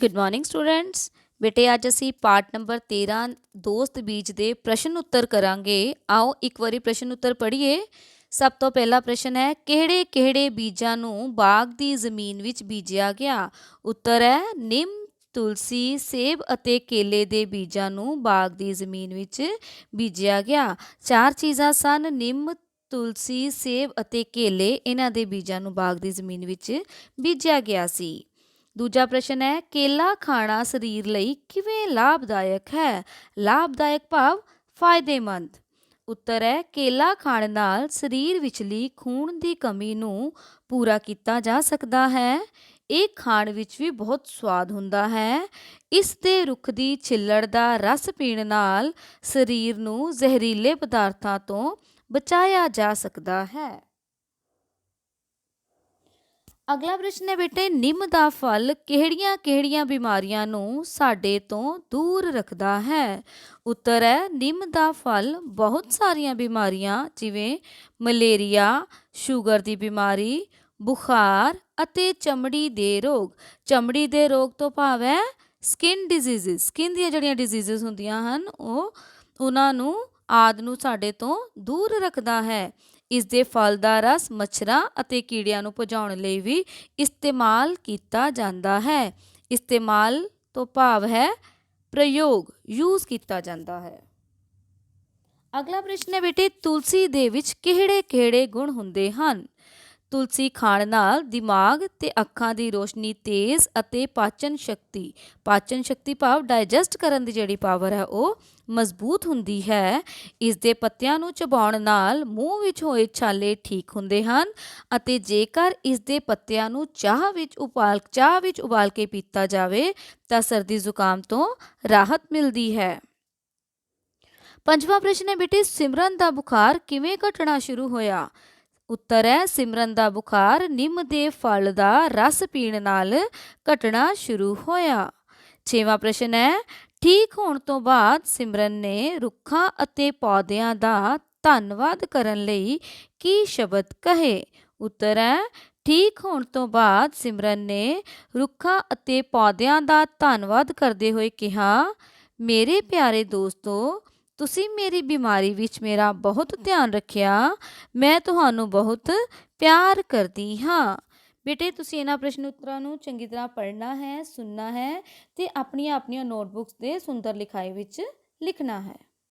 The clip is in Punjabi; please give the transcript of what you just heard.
ਗੁੱਡ ਮਾਰਨਿੰਗ ਸਟੂਡੈਂਟਸ ਬੇਟੇ, ਅੱਜ ਅਸੀਂ ਪਾਠ ਨੰਬਰ 13 ਦੋਸਤ ਬੀਜ ਦੇ ਪ੍ਰਸ਼ਨ ਉੱਤਰ ਕਰਾਂਗੇ। ਆਓ ਇੱਕ ਵਾਰੀ ਪ੍ਰਸ਼ਨ ਉੱਤਰ ਪੜ੍ਹੀਏ। ਸਭ ਤੋਂ ਪਹਿਲਾ ਪ੍ਰਸ਼ਨ ਹੈ, ਕਿਹੜੇ ਕਿਹੜੇ ਬੀਜਾਂ ਨੂੰ ਬਾਗ ਦੀ ਜ਼ਮੀਨ ਵਿੱਚ ਬੀਜਿਆ ਗਿਆ? ਉੱਤਰ ਹੈ, ਨਿੰਮ, ਤੁਲਸੀ, ਸੇਬ ਅਤੇ ਕੇਲੇ ਦੇ ਬੀਜਾਂ ਨੂੰ ਬਾਗ ਦੀ ਜ਼ਮੀਨ ਵਿੱਚ ਬੀਜਿਆ ਗਿਆ। ਚਾਰ ਚੀਜ਼ਾਂ ਸਨ, ਨਿੰਮ, ਤੁਲਸੀ, ਸੇਬ ਅਤੇ ਕੇਲੇ। ਇਹਨਾਂ ਦੇ ਬੀਜਾਂ ਨੂੰ ਬਾਗ ਦੀ ਜ਼ਮੀਨ ਵਿੱਚ ਬੀਜਿਆ ਗਿਆ ਸੀ। ਦੂਜਾ ਪ੍ਰਸ਼ਨ ਹੈ, ਕੇਲਾ ਖਾਣਾ ਸਰੀਰ ਲਈ ਕਿਵੇਂ ਲਾਭਦਾਇਕ ਹੈ? ਲਾਭਦਾਇਕ ਭਾਵ ਫਾਇਦੇਮੰਦ। ਉੱਤਰ ਹੈ, ਕੇਲਾ ਖਾਣ ਨਾਲ ਸਰੀਰ ਵਿਚਲੀ ਖੂਨ ਦੀ ਕਮੀ ਨੂੰ ਪੂਰਾ ਕੀਤਾ ਜਾ ਸਕਦਾ ਹੈ। ਇਹ ਖਾਣ ਵਿੱਚ ਵੀ ਬਹੁਤ ਸਵਾਦ ਹੁੰਦਾ ਹੈ। ਇਸ ਦੇ ਰੁੱਖ ਦੀ ਛਿੱਲੜ ਦਾ ਰਸ ਪੀਣ ਨਾਲ ਸਰੀਰ ਨੂੰ ਜ਼ਹਿਰੀਲੇ ਪਦਾਰਥਾਂ ਤੋਂ ਬਚਾਇਆ ਜਾ ਸਕਦਾ ਹੈ। ਅਗਲਾ ਪ੍ਰਸ਼ਨ ਹੈ ਬੇਟੇ, ਨਿੰਮ ਦਾ ਫਲ ਕਿਹੜੀਆਂ-ਕਿਹੜੀਆਂ ਬਿਮਾਰੀਆਂ ਨੂੰ ਸਾਡੇ ਤੋਂ ਦੂਰ ਰੱਖਦਾ ਹੈ? ਉੱਤਰ ਹੈ, ਨਿੰਮ ਦਾ ਫਲ ਬਹੁਤ ਸਾਰੀਆਂ ਬਿਮਾਰੀਆਂ, ਜਿਵੇਂ ਮਲੇਰੀਆ, ਸ਼ੂਗਰ ਦੀ ਬਿਮਾਰੀ, ਬੁਖਾਰ ਅਤੇ ਚਮੜੀ ਦੇ ਰੋਗ। ਚਮੜੀ ਦੇ ਰੋਗ ਤੋਂ ਭਾਵ ਹੈ ਸਕਿਨ ਡਿਜ਼ੀਜ਼ਸ ਸਕਿਨ ਦੀਆਂ ਜਿਹੜੀਆਂ ਡਿਜ਼ੀਜ਼ਸ ਹੁੰਦੀਆਂ ਹਨ, ਉਹ ਉਹਨਾਂ ਨੂੰ ਆਦ ਨੂੰ ਸਾਡੇ ਤੋਂ ਦੂਰ ਰੱਖਦਾ ਹੈ। ਇਸ ਦੇ ਫਲ ਦਾ ਰਸ ਮੱਛਰਾਂ ਅਤੇ ਕੀੜਿਆਂ ਨੂੰ ਭਜਾਉਣ ਲਈ ਵੀ ਇਸਤੇਮਾਲ ਕੀਤਾ ਜਾਂਦਾ ਹੈ। ਇਸਤੇਮਾਲ ਤੋਂ ਭਾਵ ਹੈ ਪ੍ਰਯੋਗ, ਯੂਜ਼ ਕੀਤਾ ਜਾਂਦਾ ਹੈ। ਅਗਲਾ ਪ੍ਰਸ਼ਨ ਹੈ ਬੇਟੇ, ਤੁਲਸੀ ਦੇ ਵਿੱਚ ਕਿਹੜੇ-ਕਿਹੜੇ ਗੁਣ ਹੁੰਦੇ ਹਨ? ਤੁਲਸੀ ਖਾਣ ਨਾਲ ਦਿਮਾਗ ਤੇ ਅੱਖਾਂ ਦੀ ਰੋਸ਼ਨੀ ਤੇਜ਼ ਅਤੇ ਪਾਚਨ ਸ਼ਕਤੀ ਪਾਚਨ ਸ਼ਕਤੀ ਭਾਵ ਡਾਈਜੈਸਟ ਕਰਨ ਦੀ ਜਿਹੜੀ ਪਾਵਰ ਹੈ ਉਹ ਮਜ਼ਬੂਤ ਹੁੰਦੀ ਹੈ। ਇਸ ਦੇ ਪੱਤਿਆਂ ਨੂੰ ਚਬਾਉਣ ਨਾਲ ਮੂੰਹ ਵਿੱਚ ਹੋਏ ਛਾਲੇ ਠੀਕ ਹੁੰਦੇ ਹਨ ਅਤੇ ਜੇਕਰ ਇਸ ਦੇ ਪੱਤਿਆਂ ਨੂੰ ਚਾਹ ਵਿੱਚ ਉਬਾਲ, ਚਾਹ ਵਿੱਚ ਉਬਾਲ ਕੇ ਪੀਤਾ ਜਾਵੇ ਤਾਂ ਸਰਦੀ ਜ਼ੁਕਾਮ ਤੋਂ ਰਾਹਤ ਮਿਲਦੀ ਹੈ। ਪੰਜਵਾਂ ਪ੍ਰਸ਼ਨ ਹੈ ਬੇਟੇ, ਸਿਮਰਨ ਦਾ ਬੁਖਾਰ ਕਿਵੇਂ ਘਟਣਾ ਸ਼ੁਰੂ ਹੋਇਆ? ਉੱਤਰ ਹੈ ਸਿਮਰਨ ਦਾ ਬੁਖਾਰ, ਨਿੰਮ ਦੇ ਫਲ ਦਾ ਰਸ ਪੀਣ ਨਾਲ ਘਟਣਾ ਸ਼ੁਰੂ ਹੋਇਆ। ਛੇਵਾਂ ਪ੍ਰਸ਼ਨ ਹੈ, ਠੀਕ ਹੋਣ ਤੋਂ ਬਾਅਦ ਸਿਮਰਨ ਨੇ ਰੁੱਖਾਂ ਅਤੇ ਪੌਦਿਆਂ ਦਾ ਧੰਨਵਾਦ ਕਰਨ ਲਈ ਕੀ ਸ਼ਬਦ ਕਹੇ? ਉੱਤਰ ਹੈ, ਠੀਕ ਹੋਣ ਤੋਂ ਬਾਅਦ ਸਿਮਰਨ ਨੇ ਰੁੱਖਾਂ ਅਤੇ ਪੌਦਿਆਂ ਦਾ ਧੰਨਵਾਦ ਕਰਦੇ ਹੋਏ ਕਿਹਾ, ਮੇਰੇ ਪਿਆਰੇ ਦੋਸਤੋ ਤੁਸੀਂ ਮੇਰੀ ਬਿਮਾਰੀ ਵਿੱਚ ਮੇਰਾ ਬਹੁਤ ਧਿਆਨ ਰੱਖਿਆ, ਮੈਂ ਤੁਹਾਨੂੰ ਬਹੁਤ ਪਿਆਰ ਕਰਦੀ ਹਾਂ। ਬੇਟੇ, ਤੁਸੀਂ ਇਹਨਾਂ ਪ੍ਰਸ਼ਨ ਉੱਤਰਾਂ ਨੂੰ ਚੰਗੀ ਤਰ੍ਹਾਂ ਪੜ੍ਹਨਾ ਹੈ, ਸੁਣਨਾ ਹੈ ਤੇ ਆਪਣੀਆਂ ਆਪਣੀਆਂ ਨੋਟਬੁੱਕਸ ਦੇ ਸੁੰਦਰ ਲਿਖਾਈ ਵਿੱਚ ਲਿਖਣਾ ਹੈ।